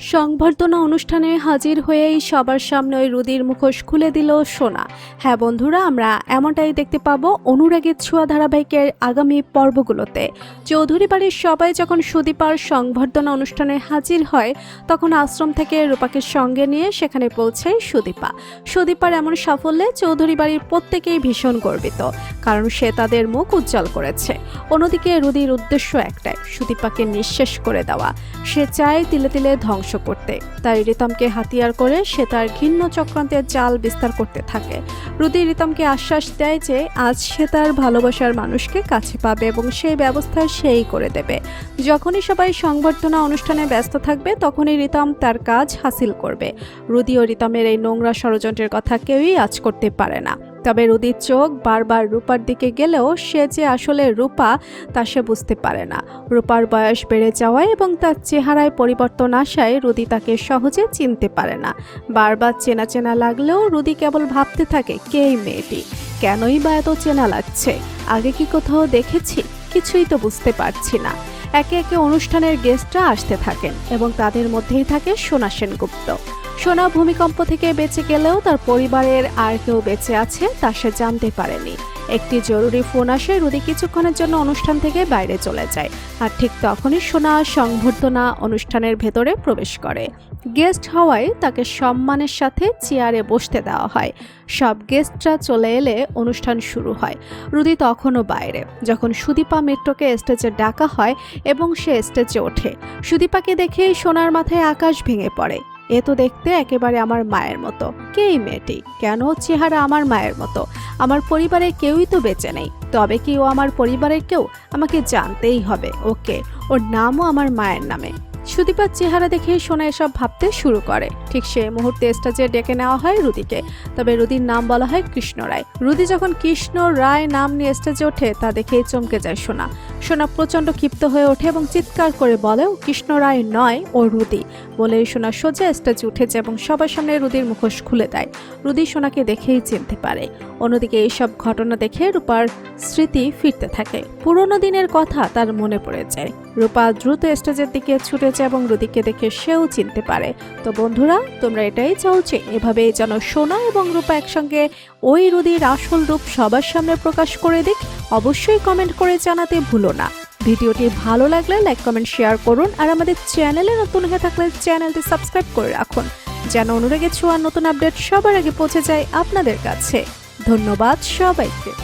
সংবর্ধনা অনুষ্ঠানে হাজির হয়েই সবার সামনে ওই রুদির মুখোশ খুলে দিল সোনা। হ্যাঁ বন্ধুরা, আমরা এমনটাই দেখতে পাবো অনুরাগের ছোঁয়া ধারাবাহিকের আগামী পর্বগুলোতে। চৌধুরী বাড়ির সবাই যখন সুদীপার সংবর্ধনা অনুষ্ঠানে হাজির হয়, তখন আশ্রম থেকে রূপাকে সঙ্গে নিয়ে সেখানে পৌঁছায় সুদীপা। সুদীপার এমন সাফল্যে চৌধুরী বাড়ির প্রত্যেকেই ভীষণ গর্বিত। কারণ সে তাদের মুখ উজ্জ্বল করেছে। অন্যদিকে রুদির উদ্দেশ্য একটাই, সুদীপাকে নিঃশেষ করে দেওয়া। সে চায় তিলে তিলে ধ্বংস করতে। তাই রিতমকে হাতিয়ার করে সে তার ঘিন্ন চক্রান্তের জাল বিস্তার করতে থাকে। রুদি রিতমকে আশ্বাস দেয় যে, আজ সে তার ভালোবাসার মানুষকে কাছে পাবে এবং সেই ব্যবস্থা সেই করে দেবে। যখনই সবাই সংবর্ধনা অনুষ্ঠানে ব্যস্ত থাকবে, তখনই রিতম তার কাজ হাসিল করবে। রুদি ও রিতমের এই নোংরা ষড়যন্ত্রের কথা কেউই আজ করতে পারে না। তবে রুদির চোখ বারবার রূপার দিকে গেলেও সে যে আসলে রূপা, তা সে বুঝতে পারে না। রূপার বয়স বেড়ে যাওয়ায় এবং তার চেহারায় পরিবর্তন আসায় রুদি তাকে সহজে চিনতে পারে না। বারবার চেনা চেনা লাগলেও রুদি কেবল ভাবতে থাকে কে মেয়েটি? কেনই বা এত চেনা লাগছে? আগে কি কোথাও দেখেছি? কিছুই তো বুঝতে পারছি না। একে একে অনুষ্ঠানের গেস্টরা আসতে থাকেন এবং তাদের মধ্যেই থাকে সোনা সেনগুপ্ত। সোনা ভূমিকম্প থেকে বেঁচে গেলেও তার পরিবারের আর কেউ বেঁচে আছে তা সে জানতে পারেনি। একটি জরুরি ফোন আসে রুদি কিছুক্ষণের জন্য অনুষ্ঠান থেকে বাইরে চলে যায় আর ঠিক তখনই সোনা সংবর্ধনা অনুষ্ঠানের ভেতরে প্রবেশ করে। গেস্ট হওয়ায় তাকে সম্মানের সাথে চেয়ারে বসতে দেওয়া হয়। সব গেস্টরা চলে এলে অনুষ্ঠান শুরু হয়। রুদি তখনও বাইরে। যখন সুদীপা মিত্রকে স্টেজে ডাকা হয় এবং সে স্টেজে ওঠে, সুদীপাকে দেখেই সোনার মাথায় আকাশ ভেঙে পড়ে। এ তো দেখতে একেবারে আমার মায়ের মতো। কে এই মেয়েটি? কেন চেহারা আমার মায়ের মতো? আমার পরিবারের কেউই তো বেঁচে নেই। তবে কি ও আমার পরিবারের কেউ? আমাকে জানতেই হবে। ওকে, ওর নামও আমার মায়ের নামে। সুদীপার চেহারা দেখে সোনা এসব ভাবতে শুরু করে। ঠিক সে মুহূর্তে স্টেজে ডেকে নেওয়া হয় রুদিকে। তবে রুদির নাম বলা হয় কৃষ্ণ রায়। রুদি যখন কৃষ্ণ রায় নাম নিয়ে স্টেজে ওঠে, তা দেখেই চমকে যায় সোনা। সোনা প্রচণ্ড ক্ষিপ্ত হয়ে ওঠে এবং চিৎকার করে বলে ও কৃষ্ণ রায় নয়, ও রুদি। বলে সোনা সোজা স্টেজে উঠেছে এবং সবার সামনে রুদির মুখোশ খুলে দেয়। রুদি সোনাকে দেখেই চিনতে পারে। অন্যদিকে এইসব ঘটনা দেখে রূপার স্মৃতি ফিরতে থাকে। পুরোনো দিনের কথা তার মনে পড়ে যায় রূপা দ্রুত স্টেজের দিকে ছুটে যায় এবং রুদিকে দেখে সেও চিনতে পারে। তো বন্ধুরা, তোমরা এটাই যে এভাবেই যেন সোনা এবং রূপা একসঙ্গে ওই রুদির আসল রূপ সবার সামনে প্রকাশ করে দিক, অবশ্যই কমেন্ট করে জানাতে ভুলো না। ভিডিওটি ভালো লাগলে লাইক, কমেন্ট, শেয়ার করুন আর আমাদের চ্যানেলে নতুন হয়ে থাকলে চ্যানেলটি সাবস্ক্রাইব করে রাখুন। যেন অনুরাগের ছোঁয়ার নতুন আপডেট সবার আগে পৌঁছে যায় আপনাদের কাছে। ধন্যবাদ সবাইকে।